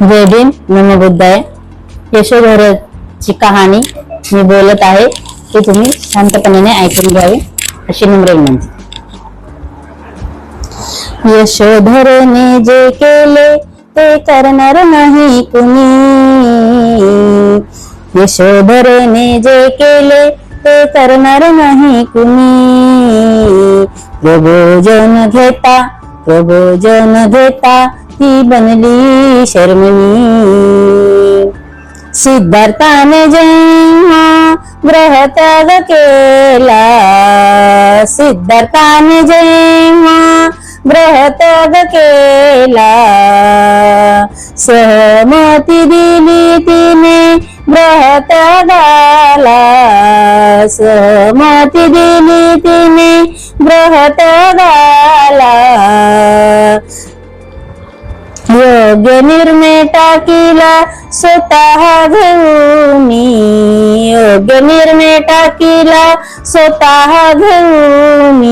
जय भीम नमो बुद्धाय यशोधराची कहाणी मी बोलत आहे ते तुम्ही शांतपणाने ऐकून घ्यावे अशी नम्र विनंती. यशोधरने जे केले ते करणार नाही कुणी. यशोधरने जे केले ते करणार नाही कुणी. प्रभोजन घेता प्रभोजन घेता ती बनली शर्मणी सिद्धार्थाने जेव्हा ग्रहत्याग केला. सिद्धार्थाने जेव्हा ग्रहत्याग केला. सहमती दिली तिने ग्रहत्यागाला सहमती दिली तिने ग्रहत्यागाला योग्य निर्णय टाकीला स्वतः घेऊन योग्य निर्णय टाकीला स्वतः घेऊन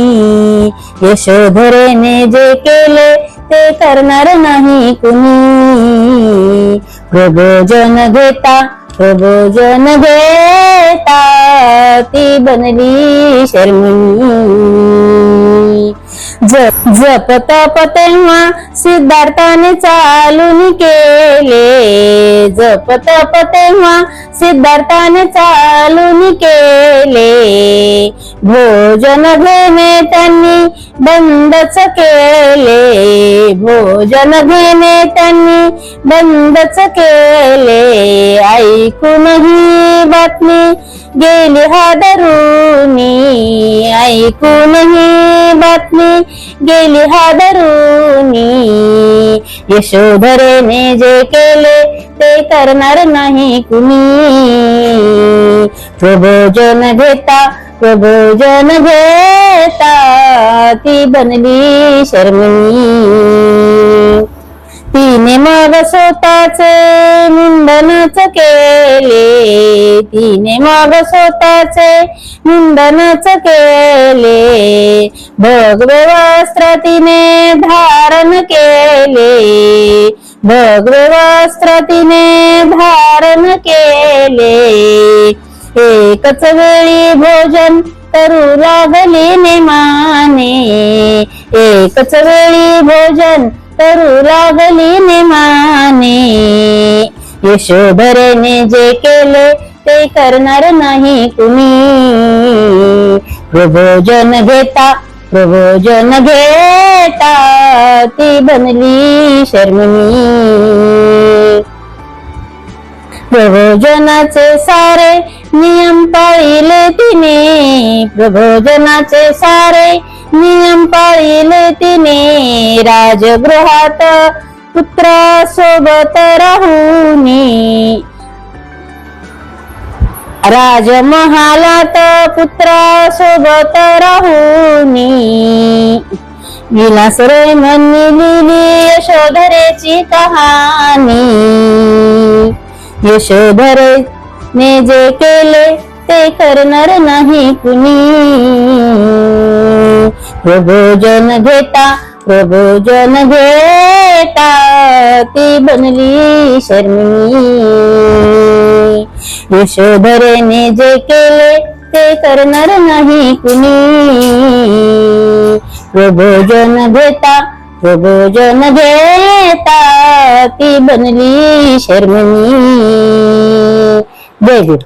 यशोधरेने जे केले, ते करणार नाही कुणी। प्रबोजन घेता प्रबोजन घेता, ती बनली शर्मिणी जप जप तप तेव्हा सिद्धार्थाने चालून केले. जप तप तेव्हा सिद्धार्थाने चालून केले. भोजन घेणे त्यांनी बंदच केले. भोजन घेणे त्यांनी बंदच केले. ऐकून ही बातमी गेली हादरुनी. ऐकून ही बातमी गेली हादरुनी यशोधरेने जे केले ते करणार नाही कुणी. प्रभोजन घेता प्रभोजन घेता ती बनली शर्मिणी तिने मग स्वतःच मुंडनच केले. तिने मग स्वतःचे मुंडनच केले. भगवे वस्त्र तिने धारण केले. भगवे वस्त्र तिने धारण केले. एकच वेळी भोजन करू लागली नेमाने. एकच वेळी भोजन करू लागली नेमाने यशोधरेने जे केले ते करणार नाही कुणी प्रभोजन घेता प्रभोजन घेता ती बनली शर्मिनी प्रभोजनाचे सारे नियम पाळिले तिने प्रभोजनाचे सारे नियम पाळीले तिने राजगृहात पुत्रासोबत राहुनी. राजमहालात पुत्रासोबत राहुनी. विलासरे म्हणली लिहिली यशोधरेची कहाणी. यशोधरेने जे केले ते करणार नाही कुणी. प्रभोजन घेता प्रभोजन घेता, ती बनली शर्मिणी यशोधरेने जे केले, ते करणार नाही कुणी. प्रभोजन घेता प्रभोजन घेता, ती बनली शर्मिणी जय गुरु.